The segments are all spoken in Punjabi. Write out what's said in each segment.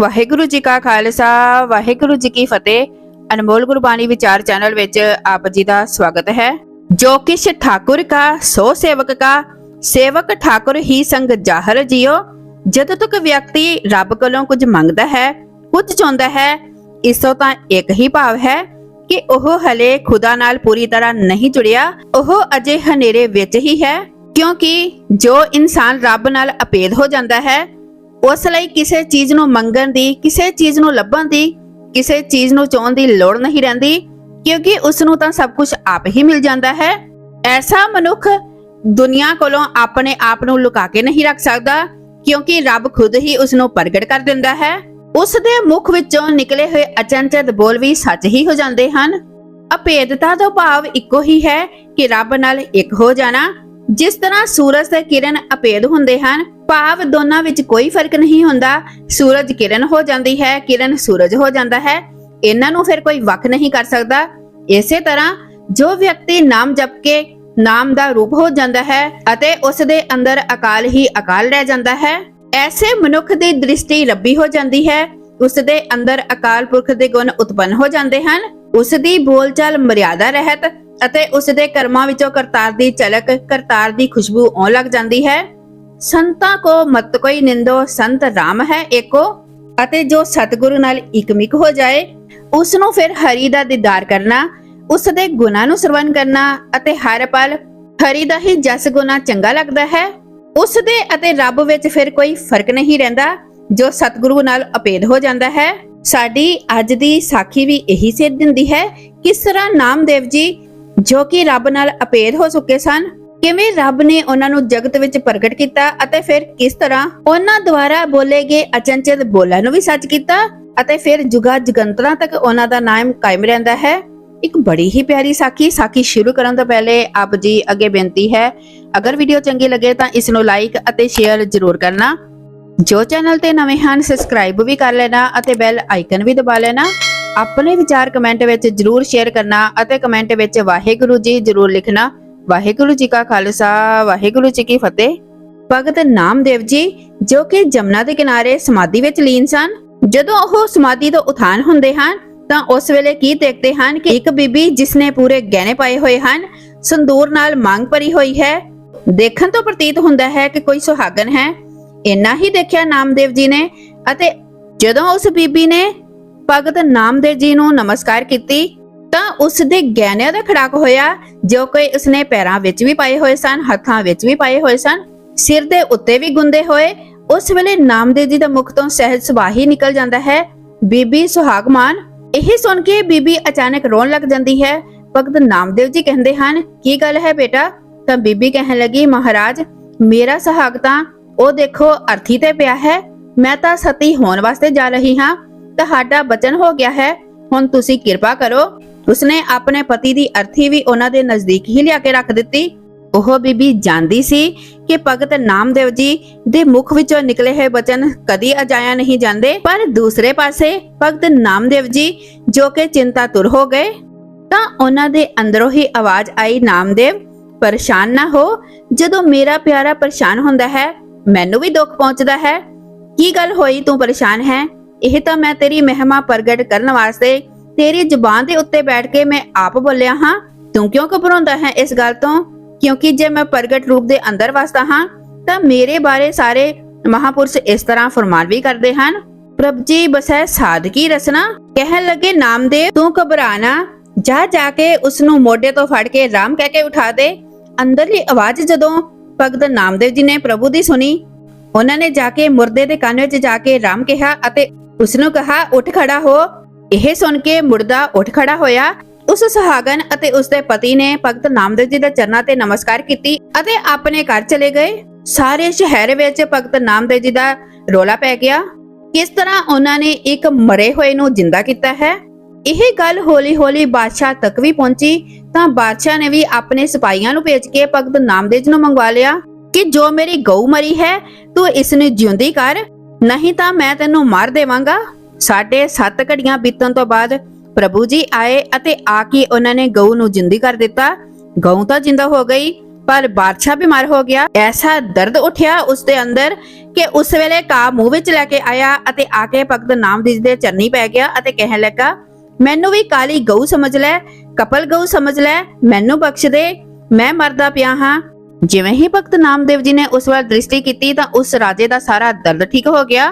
ਵਾਹਿਗੁਰੂ ਜੀ ਕਾ ਖਾਲਸਾ, ਵਾਹਿਗੁਰੂ ਜੀ ਕੀ ਫਤਿਹ। ਅਨਮੋਲ ਗੁਰਬਾਣੀ ਵਿਚਾਰ ਚੈਨਲ ਵਿੱਚ ਆਪ ਜੀ ਦਾ ਸਵਾਗਤ ਹੈ। ਜੋ ਕਿਛ ਠਾਕੁਰ ਕਾ, ਸੋ ਸੇਵਕ ਕਾ। ਸੇਵਕ ਠਾਕੁਰ ਹੀ ਸੰਗ ਜਾਹਰ ਜਿਓ। ਜਦੋਂ ਤੱਕ ਵਿਅਕਤੀ ਰੱਬ ਕੋਲੋਂ ਕੁਝ ਮੰਗਦਾ ਹੈ, ਕੁਝ ਚਾਹੁੰਦਾ ਹੈ, ਇਸ ਤੋਂ ਤਾਂ ਇੱਕ ਹੀ ਭਾਵ ਹੈ ਕਿ ਉਹ ਹਲੇ ਖੁਦਾ ਨਾਲ ਪੂਰੀ ਤਰ੍ਹਾਂ ਨਹੀਂ ਜੁੜਿਆ। ਉਹ ਅਜੇ ਹਨੇਰੇ ਵਿੱਚ ਹੀ ਹੈ, ਕਿਉਂਕਿ ਜੋ ਇਨਸਾਨ ਰੱਬ ਨਾਲ ਅਪੇਧ ਹੋ ਜਾਂਦਾ ਹੈ ਉਸ ਲਈ ਕਿਸੇ ਚੀਜ਼ ਨੂੰ ਮੰਗਣ ਦੀ, ਕਿਸੇ ਚੀਜ਼ ਨੂੰ ਲੱਭਣ ਦੀ, ਕਿਸੇ ਚੀਜ਼ ਨੂੰ ਚਾਹਣ ਦੀ ਲੋੜ ਨਹੀਂ ਰਹਿੰਦੀ, ਕਿਉਂਕਿ ਉਸ ਨੂੰ ਤਾਂ ਸਭ ਕੁਝ ਆਪ ਹੀ ਮਿਲ ਜਾਂਦਾ ਹੈ। ਐਸਾ ਮਨੁੱਖ ਦੁਨੀਆ ਕੋਲੋਂ ਆਪਣੇ ਆਪ ਨੂੰ ਲੁਕਾ ਕੇ ਨਹੀਂ ਰੱਖ ਸਕਦਾ, ਕਿਉਂਕਿ ਰੱਬ ਖੁਦ ਹੀ ਉਸ ਨੂੰ ਪ੍ਰਗਟ ਕਰ ਦਿੰਦਾ ਹੈ। ਉਸ ਦੇ ਮੁਖ ਵਿੱਚੋਂ ਨਿਕਲੇ ਹੋਏ ਅਚੰਚਤ ਬੋਲ ਵੀ ਸੱਚ ਹੀ ਹੋ ਜਾਂਦੇ ਹਨ। ਅਭੇਦਤਾ ਦਾ ਭਾਵ ਇੱਕੋ ਹੀ ਹੈ ਕਿ ਰੱਬ ਨਾਲ ਇੱਕ ਹੋ ਜਾਣਾ ਜਿਸ ਤਰ੍ਹਾਂ ਸੂਰਜ ਤੇ ਕਿਰਨ ਅਭੇਦ ਹੁੰਦੇ ਹਨ, ਭਾਵ ਦੋਨਾਂ ਵਿੱਚ ਕੋਈ ਫ਼ਰਕ ਨਹੀਂ ਹੁੰਦਾ। ਸੂਰਜ ਕਿਰਨ ਹੋ ਜਾਂਦੀ ਹੈ, ਕਿਰਨ ਸੂਰਜ ਹੋ ਜਾਂਦਾ ਹੈ। ਇਹਨਾਂ ਨੂੰ ਫਿਰ ਕੋਈ ਵੱਖ ਨਹੀਂ ਕਰ ਸਕਦਾ। ਇਸੇ ਤਰ੍ਹਾਂ ਜੋ ਵਿਅਕਤੀ ਨਾਮ ਜਪ ਕੇ ਨਾਮ ਦਾ ਰੂਪ ਹੋ ਜਾਂਦਾ ਹੈ ਅਤੇ ਉਸ ਦੇ ਅੰਦਰ ਅਕਾਲ ਹੀ ਅਕਾਲ ਰਹਿ ਜਾਂਦਾ ਹੈ, ਐਸੇ ਮਨੁੱਖ ਦੀ ਦ੍ਰਿਸ਼ਟੀ ਰੱਬੀ ਹੋ ਜਾਂਦੀ ਹੈ। ਉਸ ਦੇ ਅੰਦਰ ਅਕਾਲ ਪੁਰਖ ਦੇ ਗੁਣ ਉਤਪੰਨ ਹੋ ਜਾਂਦੇ ਹਨ। ਉਸ ਦੀ ਬੋਲਚਾਲ ਮਰਿਆਦਾ ਰਹਿਤ ਅਤੇ ਉਸ ਦੇ ਕਰਮਾਂ ਵਿੱਚੋਂ ਕਰਤਾਰ ਦੀ ਝਲਕ, ਕਰਤਾਰ ਦੀ ਖੁਸ਼ਬੂ ਆਉਣ ਲੱਗ ਜਾਂਦੀ ਹੈ। ਸੰਤਾਂ ਕੋ ਮਤ ਕੋਈ ਨਿੰਦੋ, ਸੰਤ ਰਾਮ ਹੈ ਏਕੋ, ਅਤੇ ਜੋ ਸਤਿਗੁਰੂ ਨਾਲ ਇਕਮਿਕ ਹੋ ਜਾਏ ਉਸ ਨੂੰ ਫਿਰ ਹਰੀ ਦਾ ਦੀਦਾਰ ਕਰਨਾ ਉਸ ਦੇ ਗੁਣਾਂ ਨੂੰ ਸਰਵਨ ਕਰਨਾ, ਅਤੇ ਹਰ ਪਲ ਹਰੀ ਦਾ ਹੀ ਜਸ ਗੁਣਾ ਚੰਗਾ ਲੱਗਦਾ ਹੈ। ਉਸ ਦੇ ਅਤੇ ਰੱਬ ਵਿੱਚ ਫਿਰ ਕੋਈ ਫ਼ਰਕ ਨਹੀਂ ਰਹਿੰਦਾ, ਜੋ ਸਤਿਗੁਰੂ ਨਾਲ ਅਪੇਧ ਹੋ ਜਾਂਦਾ ਹੈ। ਸਾਡੀ ਅੱਜ ਦੀ ਸਾਖੀ ਵੀ ਇਹੀ ਸੇਧ ਦਿੰਦੀ ਹੈ, ਕਿਸ ਤਰ੍ਹਾਂ ਨਾਮਦੇਵ ਜੀ ਜੋ ਕਿ ਰੱਬ ਨਾਲ ਅਪੇਧ ਹੋ ਚੁੱਕੇ ਸਨ। ਕਿਵੇਂ ਰੱਬ ਨੇ ਉਹਨਾਂ ਨੂੰ ਜਗਤ ਵਿੱਚ ਪ੍ਰਗਟ ਕੀਤਾ ਅਤੇ ਫਿਰ ਕਿਸ ਤਰ੍ਹਾਂ ਉਹਨਾਂ ਦੁਆਰਾ ਬੋਲੇ ਗਏ ਅਚੰਚਤ ਬੋਲਾਂ ਨੂੰ ਵੀ ਸੱਚ ਕੀਤਾ ਅਤੇ ਫਿਰ ਜੁਗਾ ਜਗੰਤਰਾਂ ਤੱਕ ਉਹਨਾਂ ਦਾ ਨਾਮ ਕਾਇਮ ਰਹਿੰਦਾ ਹੈ। ਇੱਕ ਬੜੀ ਹੀ ਪਿਆਰੀ ਸਾਖੀ ਸਾਖੀ ਸ਼ੁਰੂ ਕਰਨ ਤੋਂ ਪਹਿਲੇ ਆਪ ਜੀ ਅੱਗੇ ਬੇਨਤੀ ਹੈ, ਅਗਰ ਵੀਡੀਓ ਚੰਗੀ ਲੱਗੇ ਤਾਂ ਇਸ ਨੂੰ ਲਾਈਕ ਅਤੇ ਸ਼ੇਅਰ ਜ਼ਰੂਰ ਕਰਨਾ। ਜੋ ਚੈਨਲ ਤੇ ਨਵੇਂ ਹਨ ਸਬਸਕ੍ਰਾਈਬ ਵੀ ਕਰ ਲੈਣਾ ਅਤੇ ਬੈਲ ਆਈਕਨ ਵੀ ਦਬਾ ਲੈਣਾ। ਆਪਣੇ ਵਿਚਾਰ ਕਮੈਂਟ ਵਿੱਚ ਜਰੂਰ ਸ਼ੇਅਰ ਕਰਨਾ ਅਤੇ ਕਮੈਂਟ ਵਿੱਚ ਵਾਹਿਗੁਰੂ ਜੀ ਜਰੂਰ ਲਿਖਣਾ। ਵਾਹਿਗੁਰੂ ਜੀ ਕਾ ਖਾਲਸਾ, ਵਾਹਿਗੁਰੂ ਜੀ ਕੀ ਫਤਿਹ। ਭਗਤ ਨਾਮਦੇਵ ਜੀ, ਜੋ ਕਿ ਜਮਨਾ ਦੇ ਕਿਨਾਰੇ ਸਮਾਧੀ ਵਿੱਚ ਲੀਨ ਸਨ, ਜਦੋਂ ਉਹ ਸਮਾਧੀ ਤੋਂ ਉਥਾਨ ਹੁੰਦੇ ਹਨ, ਤਾਂ ਉਸ ਵੇਲੇ ਕੀ ਦੇਖਦੇ ਹਨ ਕਿ ਇੱਕ ਬੀਬੀ ਜਿਸਨੇ ਪੂਰੇ ਗਹਿਣੇ ਪਾਏ ਹੋਏ ਹਨ, ਸੰਦੂਰ ਨਾਲ ਮੰਗ ਭਰੀ ਹੋਈ ਹੈ। ਦੇਖਣ ਤੋਂ ਪ੍ਰਤੀਤ ਹੁੰਦਾ ਹੈ ਕਿ ਕੋਈ ਸੁਹਾਗਨ ਹੈ। ਇੰਨਾ ਹੀ ਦੇਖਿਆ ਨਾਮਦੇਵ ਜੀ ਨੇ ਅਤੇ ਜਦੋਂ ਉਸ ਬੀਬੀ ਨੇ ਭਗਤ ਨਾਮਦੇਵ ਜੀ ਨੂੰ ਨਮਸਕਾਰ ਕੀਤੀ, ਤਾਂ ਉਸ ਦੇ ਗਹਿਣਿਆਂ ਦਾ ਖੜਾਕ ਹੋਇਆ, ਜੋ ਕੋਈ ਉਸਨੇ ਪੈਰਾਂ ਵਿੱਚ ਵੀ ਪਾਏ ਹੋਏ ਸਨ, ਹੱਥਾਂ ਵਿੱਚ ਵੀ ਪਾਏ ਹੋਏ ਸਨ, ਸਿਰ ਦੇ ਉੱਤੇ ਵੀ ਗੁੰਦੇ ਹੋਏ, ਉਸ ਵੇਲੇ ਨਾਮਦੇਵ ਜੀ ਦਾ ਮੁਖ ਤੋਂ ਸਹਿਜ ਸੁਭਾਅ ਨਿਕਲ ਜਾਂਦਾ ਹੈ। ਬੀਬੀ ਸੁਹਾਗਮਾਨ ਇਹ ਸੁਣ ਕੇ ਬੀਬੀ ਅਚਾਨਕ ਰੋਣ ਲੱਗ ਜਾਂਦੀ ਹੈ। ਭਗਤ ਨਾਮਦੇਵ ਜੀ ਕਹਿੰਦੇ ਹਨ, ਕੀ ਗੱਲ ਹੈ ਬੇਟਾ? ਤਾਂ ਬੀਬੀ ਕਹਿਣ ਲੱਗੀ, ਮਹਾਰਾਜ, ਮੇਰਾ ਸੁਹਾਗ ਤਾਂ ਉਹ ਦੇਖੋ ਅਰਥੀ ਤੇ ਪਿਆ ਹੈ। ਮੈਂ ਤਾਂ ਸਤੀ ਹੋਣ ਵਾਸਤੇ ਜਾ ਰਹੀ ਹਾਂ। ਤੁਹਾਡਾ ਬਚਨ ਹੋ ਗਿਆ ਹੈ। ਹੁਣ ਤੁਸੀਂ ਕਿਰਪਾ ਕਰੋ। ਉਸਨੇ ਆਪਣੇ ਪਤੀ ਦੀ ਅਰਥੀ ਵੀ ਉਹਨਾਂ ਦੇ ਨਜ਼ਦੀਕ ਹੀ ਲਿਆ ਕੇ ਰੱਖ ਦਿੱਤੀ। ਉਹ ਬੀਬੀ ਜਾਣਦੀ ਸੀ ਕਿ ਭਗਤ ਨਾਮਦੇਵ ਜੀ ਦੇ ਮੁਖ ਵਿੱਚੋਂ ਨਿਕਲੇ ਹੋਏ ਬਚਨ ਕਦੀ ਅਜਾਇਆ ਨਹੀਂ ਜਾਂਦੇ। ਪਰ ਦੂਸਰੇ ਪਾਸੇ ਭਗਤ ਨਾਮਦੇਵ ਜੀ ਜੋ ਕਿ ਚਿੰਤਾ ਤੁਰ ਹੋ ਗਏ, ਤਾਂ ਉਹਨਾਂ ਦੇ ਅੰਦਰੋਂ ਹੀ ਆਵਾਜ਼ ਆਈ, ਨਾਮਦੇਵ, ਪਰੇਸ਼ਾਨ ਨਾ ਹੋ। ਜਦੋਂ ਮੇਰਾ ਪਿਆਰਾ ਪਰੇਸ਼ਾਨ ਹੁੰਦਾ ਹੈ, ਮੈਨੂੰ ਵੀ ਦੁੱਖ ਪਹੁੰਚਦਾ ਹੈ। ਕੀ ਗੱਲ ਹੋਈ? ਤੂੰ ਪਰੇਸ਼ਾਨ ਹੈ? ਇਹ ਤਾਂ ਮੈਂ ਤੇਰੀ ਮਹਿਮਾ ਪ੍ਰਗਟ ਕਰਨ ਵਾਸਤੇ ਤੇਰੀ ਜ਼ੁਬਾਨ ਦੇ ਉੱਤੇ ਬੈਠ ਕੇ ਮੈਂ ਆਪ ਬੋਲਿਆ ਹਾਂ। ਤੂੰ ਕਿਉਂ ਘਬਰਾਉਂਦਾ ਹੈ ਇਸ ਗੱਲ ਤੋਂ? ਕਿਉਂਕਿ ਜੇ ਮੈਂ ਪ੍ਰਗਟ ਰੂਪ ਦੇ ਅੰਦਰ ਵਸਦਾ ਹਾਂ, ਤਾਂ ਮੇਰੇ ਬਾਰੇ ਸਾਰੇ ਮਹਾਪੁਰਸ਼ ਇਸ ਤਰ੍ਹਾਂ ਫਰਮਾਨ ਵੀ ਕਰਦੇ ਹਨ, ਪ੍ਰਭ ਜੀ ਬਸੈ ਸਾਧਕੀ ਰਸਨਾ, ਕਹਿਣ ਲੱਗੇ ਨਾਮਦੇਵ, ਤੂੰ ਘਬਰਾ ਜਾ ਜਾ ਕੇ ਉਸ ਨੂੰ ਮੋਢੇ ਤੋਂ ਫੜ ਕੇ ਰਾਮ ਕਹਿ ਕੇ ਉਠਾ ਦੇ। ਅੰਦਰਲੀ ਆਵਾਜ਼ ਜਦੋਂ ਭਗਤ ਨਾਮਦੇਵ ਜੀ ਨੇ ਪ੍ਰਭੂ ਦੀ ਸੁਣੀ, ਉਹਨਾਂ ਨੇ ਜਾ ਕੇ ਮੁਰਦੇ ਦੇ ਕੰਨ ਵਿੱਚ ਜਾ ਕੇ ਰਾਮ ਕਿਹਾ ਅਤੇ ਉਸਨੂੰ ਕਿਹਾ, ਉੱਠ ਖੜਾ ਹੋ। ਇਹ ਸੁਣ ਕੇ ਮੁਰਦਾ ਉੱਠ ਖੜਾ ਹੋਇਆ। ਉਸ ਸੁਹਾਗਨ ਅਤੇ ਉਸ ਪਤੀ ਨੇ ਭਗਤ ਨਾਮਦੇਵ ਜੀ ਦੇ ਚਰਨਾਂ ਤੇ ਨਮਸਕਾਰ ਕੀਤੀ ਅਤੇ ਆਪਣੇ ਘਰ ਚਲੇ ਗਏ। ਸਾਰੇ ਸ਼ਹਿਰ ਵਿੱਚ ਭਗਤ ਨਾਮਦੇਵ ਜੀ ਦਾ ਰੋਲਾ ਪੈ ਗਿਆ। ਕਿਸ ਤਰ੍ਹਾਂ ਉਹਨਾਂ ਨੇ ਇੱਕ ਮਰੇ ਹੋਏ ਨੂੰ ਜਿੰਦਾ ਕੀਤਾ ਹੈ? ਇਹ ਗੱਲ ਹੌਲੀ-ਹੌਲੀ ਬਾਦਸ਼ਾਹ ਤੱਕ ਵੀ ਪਹੁੰਚੀ, ਤਾਂ ਬਾਦਸ਼ਾਹ ਨੇ ਵੀ ਆਪਣੇ ਸਿਪਾਹੀਆਂ ਨੂੰ ਭੇਜ ਕੇ ਭਗਤ ਨਾਮਦੇਵ ਜੀ ਨੂੰ ਮੰਗਵਾ ਲਿਆ ਕਿ, ਜੋ ਮੇਰੀ ਗਊ ਮਰੀ ਹੈ, ਤੂੰ ਇਸ ਨੂੰ ਜਿਉਂਦੀ ਕਰ। ਨਹੀਂ ਤਾਂ ਮੈਂ ਤੈਨੂੰ ਮਾਰ ਦੇਵਾਂਗਾ। ਸਾਡੇ 7 ਘੜੀਆਂ ਬੀਤਣ ਤੋਂ ਬਾਅਦ ਪ੍ਰਭੂ ਜੀ ਆਏ ਅਤੇ ਆ ਕੇ ਉਹਨਾਂ ਨੇ ਗਊ ਨੂੰ ਜਿੰਦੀ ਕਰ ਦਿੱਤਾ। ਗਊ ਤਾਂ ਜਿੰਦਾ ਹੋ ਗਈ, ਪਰ ਬਾਦਸ਼ਾਹ ਬਿਮਾਰ ਹੋ ਗਿਆ। ਐਸਾ ਦਰਦ ਉਠਿਆ ਉਸ ਦੇ ਅੰਦਰ ਕਿ ਉਸ ਵੇਲੇ ਕਾ ਮੂੰਹ ਵਿੱਚ ਲੈ ਕੇ ਆਇਆ ਅਤੇ ਆ ਕੇ ਭਗਤ ਨਾਮਦੇਵ ਦੇ ਚਰਨੀ ਪੈ ਗਿਆ ਅਤੇ ਕਹਿਣ ਲੱਗਾ, ਮੈਨੂੰ ਵੀ ਕਾਲੀ ਗਊ ਸਮਝ ਲੈ, ਕਪਲ ਗਊ ਸਮਝ ਲੈ, ਮੈਨੂੰ ਬਖਸ਼ ਦੇ, ਮੈਂ ਮਰਦਾ ਪਿਆ ਹਾਂ। ਜਿਵੇਂ ਹੀ ਭਗਤ ਨਾਮਦੇਵ ਜੀ ਨੇ ਉਸ ਵੱਲ ਦ੍ਰਿਸ਼ਟੀ ਕੀਤੀ ਤਾਂ ਉਸ ਰਾਜੇ ਦਾ ਸਾਰਾ ਦਰਦ ਠੀਕ ਹੋ ਗਿਆ।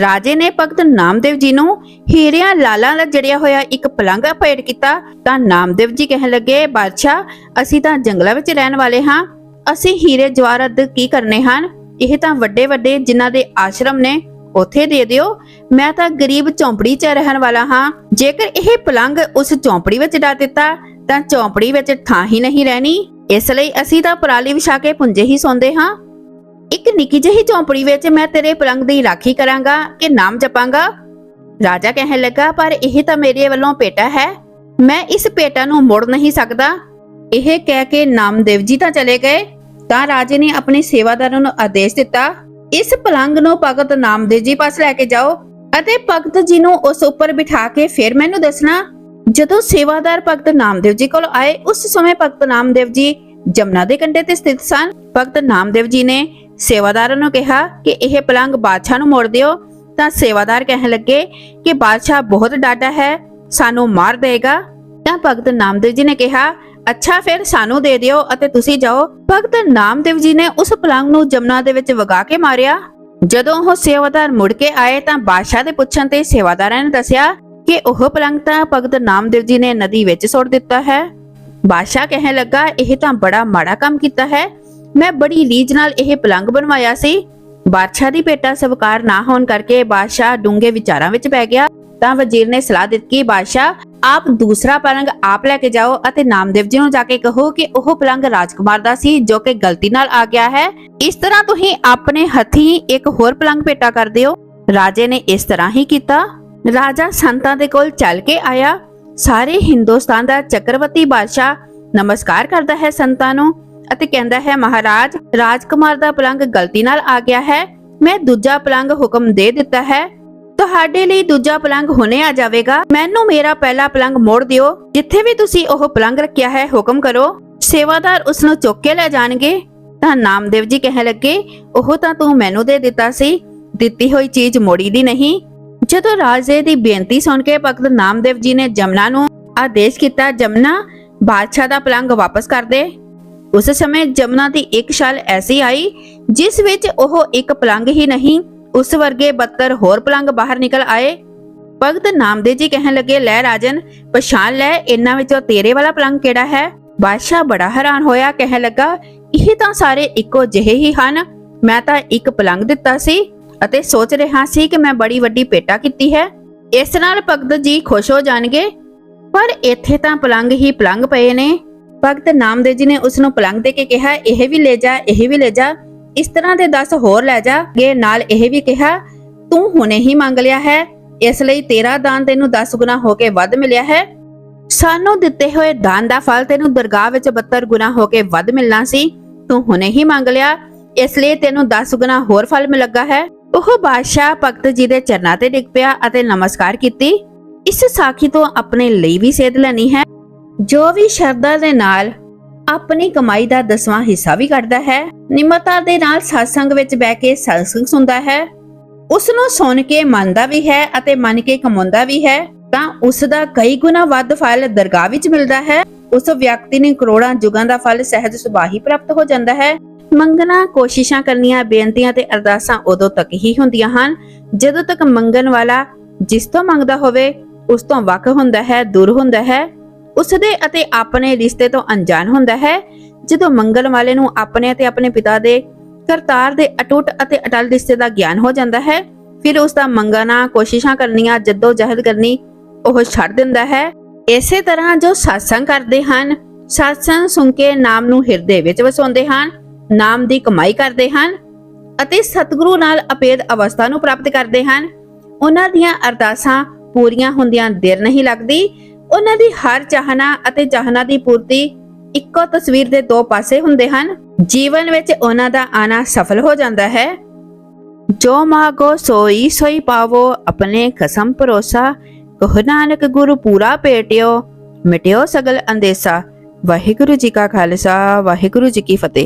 ਰਾਜੇ ਨੇ ਭਗਤ ਨਾਮਦੇਵ ਜੀ ਨੂੰ ਹੀਰਿਆਂ ਲਾਲਾਂ ਦਾ ਜੜਿਆ ਹੋਇਆ ਇੱਕ ਪਲੰਘ ਭੇਟ ਕੀਤਾ ਤਾਂ ਨਾਮਦੇਵ ਜੀ ਕਹਿਣ ਲੱਗੇ, ਬਾਦਸ਼ਾਹ, ਅਸੀਂ ਤਾਂ ਜੰਗਲਾਂ ਵਿੱਚ ਰਹਿਣ ਵਾਲੇ ਹਾਂ। ਅਸੀਂ ਹੀਰੇ ਜਵਾਹਰਤ ਕੀ ਕਰਨੇ ਹਨ? ਇਹ ਤਾਂ ਵੱਡੇ ਵੱਡੇ ਜਿਨ੍ਹਾਂ ਦੇ ਆਸ਼ਰਮ ਨੇ, ਉੱਥੇ ਦੇ ਦਿਓ। ਮੈਂ ਤਾਂ ਗਰੀਬ ਝੌਂਪੜੀ 'ਚ ਰਹਿਣ ਵਾਲਾ ਹਾਂ। ਜੇਕਰ ਇਹ ਪਲੰਗ ਉਸ ਝੌਂਪੜੀ ਵਿੱਚ ਡਾਲ ਦਿੱਤਾ, ਤਾਂ ਝੌਂਪੜੀ ਵਿੱਚ ਥਾਂ ਹੀ ਨਹੀਂ ਰਹਿਣੀ। ਇਸ ਲਈ ਅਸੀਂ ਤਾਂ ਪਰਾਲੀ ਵਿਛਾ ਕੇ ਪੁੰਜੇ ਹੀ ਸੌਂਦੇ ਹਾਂ। ਇੱਕ ਨਿੱਕੀ ਜਿਹੀ ਝੌਂਪੜੀ ਵਿੱਚ ਮੈਂ ਤੇਰੇ ਪਲੰਗ ਦੀ ਰਾਖੀ ਕਰਾਂਗਾ ਕਿ ਨਾਮ ਜਪਾਂਗਾ? ਰਾਜਾ ਕਹਿਣ ਲੱਗਾ, ਪਰ ਇਹ ਤਾਂ ਮੇਰੇ ਵੱਲੋਂ ਪੇਟਾ ਹੈ। ਮੈਂ ਇਸ ਪੇਟਾ ਨੂੰ ਮੋੜ ਨਹੀਂ ਸਕਦਾ। ਇਹ ਕਹਿ ਕੇ ਨਾਮਦੇਵ ਜੀ ਤਾਂ ਚਲੇ ਗਏ। ਤਾਂ ਰਾਜੇ ਨੇ ਆਪਣੇ ਸੇਵਾਦਾਰਾਂ ਨੂੰ ਆਦੇਸ਼ ਦਿੱਤਾ, ਇਸ ਪਲੰਗ ਨੂੰ ਭਗਤ ਨਾਮਦੇਵ ਜੀ ਪਾਸ ਲੈ ਕੇ ਜਾਓ ਅਤੇ ਭਗਤ ਜੀ ਨੂੰ ਉਸ ਉੱਪਰ ਬਿਠਾ ਕੇ ਫਿਰ ਮੈਨੂੰ ਦੱਸਣਾ। ਜਦੋਂ ਸੇਵਾਦਾਰ ਭਗਤ ਨਾਮਦੇਵ ਜੀ ਕੋਲ ਆਏ, ਉਸ ਸਮੇਂ ਭਗਤ ਨਾਮਦੇਵ ਜੀ ਜਮਨਾ ਦੇ ਕੰਢੇ ਤੇ ਸਥਿਤ ਸਨ। ਭਗਤ ਨਾਮਦੇਵ ਜੀ ਨੇ ਸੇਵਾਦਾਰਾਂ ਨੂੰ ਕਿਹਾ ਕਿ ਇਹ ਪਲੰਗ ਬਾਦਸ਼ਾਹ ਨੂੰ ਮੋੜ ਦਿਓ। ਤਾਂ ਸੇਵਾਦਾਰ ਕਹਿਣ ਲੱਗੇ ਕਿ ਬਾਦਸ਼ਾਹ ਬਹੁਤ ਡਾਢਾ ਹੈ, ਸਾਨੂੰ ਮਾਰ ਦੇਗਾ। ਤਾਂ ਭਗਤ ਨਾਮਦੇਵ ਜੀ ਨੇ ਕਿਹਾ, ਅੱਛਾ, ਫਿਰ ਸਾਨੂੰ ਦੇ ਦਿਓ ਅਤੇ ਤੁਸੀਂ ਜਾਓ। ਭਗਤ ਨਾਮਦੇਵ ਜੀ ਨੇ ਉਸ ਪਲੰਗ ਨੂੰ ਜਮਨਾ ਦੇ ਵਿੱਚ ਵਗਾ ਕੇ ਮਾਰਿਆ। ਜਦੋਂ ਉਹ ਸੇਵਾਦਾਰ ਮੁੜ ਕੇ ਆਏ ਤਾਂ ਬਾਦਸ਼ਾਹ ਦੇ ਪੁੱਛਣ ਤੇ ਸੇਵਾਦਾਰਾਂ ਨੇ ਦੱਸਿਆ ਕਿ ਉਹ ਪਲੰਗ ਤਾਂ ਭਗਤ ਨਾਮਦੇਵ ਜੀ ਨੇ ਨਦੀ ਵਿੱਚ ਸੁੱਟ ਦਿੱਤਾ ਹੈ। ਬਾਦਸ਼ਾਹ ਕਹਿਣ ਲੱਗਾ, ਇਹ ਤਾਂ ਬੜਾ ਮਾੜਾ ਕੰਮ ਕੀਤਾ ਹੈ। ਮੈਂ ਬੜੀ ਰੀਝ ਨਾਲ ਇਹ ਪਲੰਗ ਬਣਵਾਇਆ ਸੀ। ਬਾਦਸ਼ਾਹ ਦੀ ਭੇਟਾ ਸਵਕਾਰ ਨਾ ਹੋਣ ਕਰਕੇ ਬਾਦਸ਼ਾਹ ਡੂੰਘੇ ਵਿਚਾਰਾਂ ਵਿੱਚ ਪੈ ਗਿਆ। ਤਾਂ ਵਜ਼ੀਰ ਨੇ ਸਲਾਹ ਦਿੱਤੀ ਕਿ ਬਾਦਸ਼ਾਹ, ਆਪ ਦੂਸਰਾ ਪਲੰਗ ਆਪ ਲੈ ਕੇ ਜਾਓ ਅਤੇ ਨਾਮਦੇਵ ਜੀ ਨੂੰ ਜਾ ਕੇ ਕਹੋ ਕਿ ਉਹ ਪਲੰਗ ਰਾਜਕੁਮਾਰ ਦਾ ਸੀ ਜੋ ਕਿ ਗਲਤੀ ਨਾਲ ਆ ਗਿਆ ਹੈ। ਇਸ ਤਰ੍ਹਾਂ ਤੁਸੀਂ ਆਪਣੇ ਹੱਥੀਂ ਇੱਕ ਹੋਰ ਪਲੰਗ ਭੇਟਾ ਕਰ ਦਿਓ। ਰਾਜੇ ਨੇ ਇਸ ਤਰ੍ਹਾਂ ਹੀ ਕੀਤਾ। ਰਾਜਾ ਸੰਤਾਂ ਦੇ ਕੋਲ ਚੱਲ ਕੇ ਆਇਆ। ਸਾਰੇ ਹਿੰਦੁਸਤਾਨ ਦਾ ਚੱਕਰਵਰਤੀ ਬਾਦਸ਼ਾਹ ਨਮਸਕਾਰ ਕਰਦਾ ਹੈ ਸੰਤਾਂ ਨੂੰ ਅਤੇ ਕਹਿੰਦਾ ਹੈ, ਮਹਾਰਾਜ, ਰਾਜਕੁਮਾਰ ਦਾ ਪਲੰਗ ਗਲਤੀ ਨਾਲ ਆ ਗਿਆ ਹੈ। ਮੈਂ ਦੂਜਾ ਪਲੰਗ ਹੁਕਮ ਦੇ ਦਿੱਤਾ ਹੈ। ਤੁਹਾਡੇ ਲਈ ਦੂਜਾ ਪਲੰਗ ਹੁਣੇ ਆ ਜਾਵੇਗਾ। ਮੈਨੂੰ ਮੇਰਾ ਪਹਿਲਾ ਪਲੰਗ ਮੋੜ ਦਿਓ। ਜਿੱਥੇ ਵੀ ਤੁਸੀਂ ਉਹ ਪਲੰਗ ਰੱਖਿਆ ਹੈ, ਹੁਕਮ ਕਰੋ। ਸੇਵਾਦਾਰ ਉਸ ਨੂੰ ਚੁੱਕ ਕੇ ਲੈ ਜਾਣਗੇ। ਤਾਂ ਨਾਮਦੇਵ ਜੀ ਕਹਿਣ ਲੱਗੇ, ਉਹ ਤਾਂ ਤੂੰ ਮੈਨੂੰ ਦੇ ਦਿੱਤਾ ਸੀ। ਦਿੱਤੀ ਹੋਈ ਚੀਜ਼ ਮੋੜੀ ਦੀ ਨਹੀਂ। ਜਦੋਂ ਰਾਜੇ ਦੀ ਬੇਨਤੀ ਸੁਣ ਕੇ ਭਗਤ ਨਾਮਦੇਵ ਜੀ ਨੇ ਜਮਨਾ ਨੂੰ ਆਦੇਸ਼ ਕੀਤਾ, ਜਮਨਾ ਬਾਦਸ਼ਾਹ ਦਾ ਪਲੰਗ ਵਾਪਸ ਕਰ ਦੇ। ਉਸ ਸਮੇਂ ਜਮਨਾ ਦੀ ਇੱਕ ਛਾਲ ਐਸੀ ਆਈ, ਜਿਸ ਵਿੱਚ ਉਹ ਇੱਕ ਪਲੰਗ ਹੀ ਨਹੀਂ, ਉਸ ਵਰਗੇ 72 ਹੋਰ ਪਲੰਗ ਬਾਹਰ ਨਿਕਲ ਆਏ। ਭਗਤ ਨਾਮਦੇਵ ਜੀ ਕਹਿਣ ਲੱਗੇ, ਲੈ ਰਾਜਨ, ਪਛਾਣ ਲੈ, ਇਹਨਾਂ ਵਿੱਚੋਂ ਤੇਰੇ ਵਾਲਾ ਪਲੰਗ ਕਿਹੜਾ ਹੈ? ਬਾਦਸ਼ਾਹ ਬੜਾ ਹੈਰਾਨ ਹੋਇਆ, ਕਹਿਣ ਲੱਗਾ, ਇਹ ਤਾਂ ਸਾਰੇ ਇੱਕੋ ਜਿਹੇ ਹੀ ਹਨ। ਮੈਂ ਤਾਂ ਇੱਕ ਪਲੰਗ ਦਿੱਤਾ ਸੀ। ਅਤੇ ਸੋਚ ਰਿਹਾ ਸੀ ਕਿ ਮੈਂ ਬੜੀ ਵੱਡੀ ਪੇਟਾ ਕੀਤੀ ਹੈ। ਇਸ ਨਾਲ ਭਗਤ ਜੀ ਖੁਸ਼ ਹੋ ਜਾਣਗੇ। ਪਰ ਇੱਥੇ ਤਾਂ ਪਲੰਗ ਹੀ ਪਲੰਗ ਪਏ ਨੇ। ਭਗਤ ਨਾਮਦੇਵ ਜੀ ਨੇ ਉਸ ਨੂੰ ਪਲੰਗ ਦੇ ਕੇ ਕਿਹਾ, ਇਹ ਵੀ ਲੈ ਜਾ, ਇਹ ਵੀ ਲੈ ਜਾ। ਇਸ ਤਰ੍ਹਾਂ ਦੇ 10 ਹੋਰ ਲੈ ਜਾ। ਗੇ ਨਾਲ ਇਹ ਵੀ ਕਿਹਾ, ਤੂੰ ਹੁਣੇ ਹੀ ਮੰਗ ਲਿਆ ਹੈ। ਇਸ ਲਈ ਤੇਰਾ ਦਾਨ ਤੈਨੂੰ 10 ਗੁਣਾ ਹੋ ਕੇ ਵੱਧ ਮਿਲਿਆ ਹੈ। ਸਾਨੂੰ ਦਿੱਤੇ ਹੋਏ ਦਾਨ ਦਾ ਫਲ ਤੈਨੂੰ ਦਰਗਾਹ ਵਿੱਚ 72 ਗੁਣਾ ਹੋ ਕੇ ਵੱਧ ਮਿਲਣਾ ਸੀ। ਤੂੰ ਹੁਣੇ ਹੀ ਮੰਗ ਲਿਆ। ਇਸ ਲਈ ਤੈਨੂੰ 10 ਗੁਣਾ ਹੋਰ ਫਲ ਮਿਲ ਹੈ। ਉਹ ਬਾਦਸ਼ਾਹ ਭਗਤ ਜੀ ਦੇ ਚਰਨਾਂ ਤੇ ਡਿੱਗ ਪਿਆ ਅਤੇ ਨਮਸਕਾਰ ਕੀਤੀ। ਇਸ ਸਾਖੀ ਤੋਂ ਆਪਣੇ ਲਈ ਵੀ ਸੇਧ ਲੈਣੀ ਹੈ। ਜੋ ਵੀ ਸ਼ਰਧਾ ਦੇ ਨਾਲ ਆਪਣੀ ਕਮਾਈ ਦਾ ਦਸਵਾਂ ਹਿੱਸਾ ਵੀ ਕੱਢਦਾ ਹੈ, ਨਿਮਰਤਾ ਦੇ ਨਾਲ satsang ਵਿੱਚ ਬਹਿ ਕੇ satsang ਸੁਣਦਾ ਹੈ। ਉਸ ਨੂੰ ਸੁਣ ਕੇ ਮੰਨਦਾ ਵੀ ਹੈ ਅਤੇ ਮੰਨ ਕੇ ਕਮਾਉਂਦਾ ਵੀ ਹੈ, ਤਾਂ ਉਸ ਦਾ ਕਈ ਗੁਣਾ ਵੱਧ ਫਲ ਦਰਗਾਹ ਵਿੱਚ ਮਿਲਦਾ ਹੈ। ਉਸ ਵਿਅਕਤੀ ਨੂੰ ਕਰੋੜਾਂ ਜੁਗਾਂ ਦਾ ਫਲ ਸਹਿਜ ਸੁਭਾਅ ਹੀ ਪ੍ਰਾਪਤ ਹੋ ਜਾਂਦਾ ਹੈ। ਮੰਗਣਾ ਕੋਸ਼ਿਸ਼ਾਂ ਕਰਨੀਆਂ ਬੇਨਤੀਆਂ ਤੇ ਅਰਦਾਸਾਂ ਉਦੋਂ ਤੱਕ ਹੀ ਹੁੰਦੀਆਂ ਹਨ। ਜਦੋਂ ਤੱਕ ਮੰਗਣ ਵਾਲਾ ਜਿਸ ਤੋਂ ਮੰਗਦਾ ਹੋਵੇ, ਉਸ ਤੋਂ ਵੱਖ ਹੁੰਦਾ ਹੈ, ਦੂਰ ਹੁੰਦਾ ਹੈ। ਉਸ ਦੇ ਅਤੇ ਆਪਣੇ ਰਿਸ਼ਤੇ ਤੋਂ ਅਣਜਾਣ ਹੁੰਦਾ ਹੈ। ਜਦੋਂ ਮੰਗਣ ਵਾਲੇ ਨੂੰ ਆਪਣੇ ਅਤੇ ਆਪਣੇ ਪਿਤਾ ਦੇ ਕਰਤਾਰ ਦੇ ਅਟੁੱਟ ਅਤੇ ਅਟਲ ਰਿਸ਼ਤੇ ਦਾ ਗਿਆਨ ਹੋ ਜਾਂਦਾ ਹੈ, ਫਿਰ ਉਸ ਦਾ ਮੰਗਣਾ, ਕੋਸ਼ਿਸ਼ਾਂ ਕਰਨੀਆਂ ਜੱਦੋ ਜਹਿਦ ਕਰਨੀ ਉਹ ਛੱਡ ਦਿੰਦਾ ਹੈ। ਇਸੇ ਤਰ੍ਹਾਂ ਜੋ satsang ਕਰਦੇ ਹਨ satsang ਸੁਣ ਕੇ ਨਾਮ ਨੂੰ ਹਿਰਦੇ ਵਿੱਚ ਵਸਾਉਂਦੇ ਹਨ। ਨਾਮ ਦੀ ਕਮਾਈ ਕਰਦੇ ਹਨ ਅਤੇ ਸਤਿਗੁਰੂ ਨਾਲ ਅਪੇਦ ਅਵਸਥਾ ਨੂੰ ਪ੍ਰਾਪਤ ਕਰਦੇ ਹਨ। ਉਹਨਾਂ ਦੀਆਂ ਅਰਦਾਸਾਂ ਪੂਰੀਆਂ ਹੁੰਦਿਆਂ ਦੇਰ ਨਹੀਂ ਲੱਗਦੀ। ਉਹਨਾਂ ਦੀ ਹਰ ਚਾਹਨਾ ਅਤੇ ਚਾਹਨਾ ਦੀ ਪੂਰਤੀ ਇੱਕੋ ਤਸਵੀਰ ਦੇ ਦੋ ਪਾਸੇ ਹੁੰਦੇ ਹਨ। ਜੀਵਨ ਵਿੱਚ ਉਹਨਾਂ ਦਾ ਆਣਾ ਸਫਲ ਹੋ ਜਾਂਦਾ ਹੈ। ਜੋ ਮਾਗੋ ਸੋਈ ਸੋਈ ਪਾਵੋ, ਆਪਣੇ ਕਸਮ ਭਰੋਸਾ, ਕਹ ਨਾਨਕ ਗੁਰੂ ਪੂਰਾ ਭੇਟਿਓ, ਮਿਟਿਓ ਸਗਲ ਅੰਦੇਸਾ। ਵਾਹਿਗੁਰੂ ਜੀ ਕਾ ਖਾਲਸਾ, ਵਾਹਿਗੁਰੂ ਜੀ ਕੀ ਫਤਿਹ।